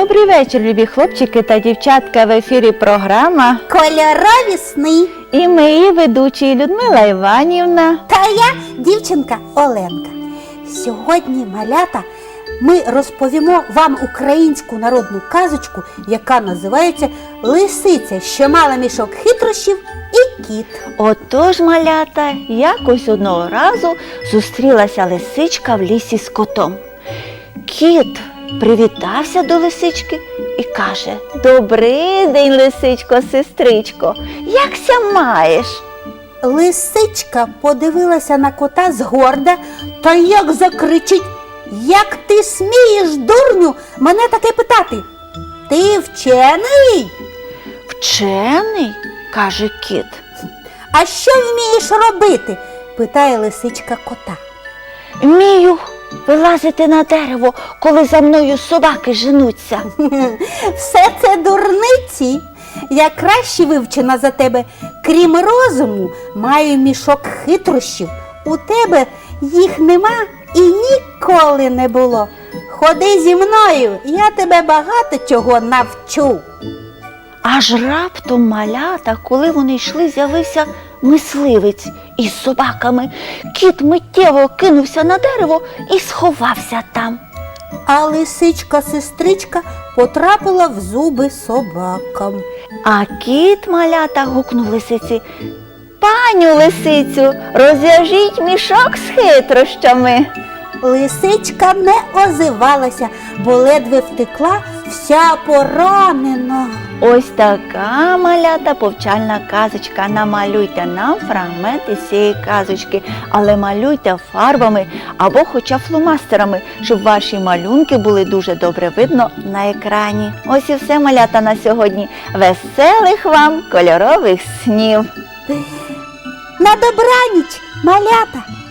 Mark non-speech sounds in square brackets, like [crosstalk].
Добрий вечір, любі хлопчики та дівчатка. В ефірі програма. Кольорові сни. І ми її ведучі Людмила Іванівна. Та я дівчинка Оленка. Сьогодні, малята, ми розповімо вам українську народну казочку, яка називається Лисиця, що мала мішок хитрощів і кіт. Отож, малята, якось одного разу зустрілася лисичка в лісі з котом. Кіт привітався до лисички і каже: Добрий день, лисичко, сестричко, якся маєш? Лисичка подивилася на кота згорда та як закричить: Як ти смієш, дурню, мене таке питати? Ти вчений? Вчений, каже кіт. А що вмієш робити? питає лисичка кота. Вмію вилазити на дерево, коли за мною собаки женуться. [laughs] Все це дурниці. Я краще вивчена за тебе. Крім розуму, маю мішок хитрощів. У тебе їх нема і ніколи не було. Ходи зі мною, я тебе багато чого навчу. Аж раптом малята, коли вони йшли, з'явився мисливець із собаками. Кіт миттєво кинувся на дерево і сховався там. А лисичка-сестричка потрапила в зуби собакам. А кіт малята гукнув лисиці. Паню лисицю, розв'яжіть мішок з хитрощами. Лисичка не озивалася, бо ледве втекла вся поранена. Ось така малята повчальна казочка. Намалюйте нам фрагмент із цієї казочки, але малюйте фарбами або хоча фломастерами, щоб ваші малюнки були дуже добре видно на екрані. Ось і все малята на сьогодні. Веселих вам кольорових снів! На добраніч, малята!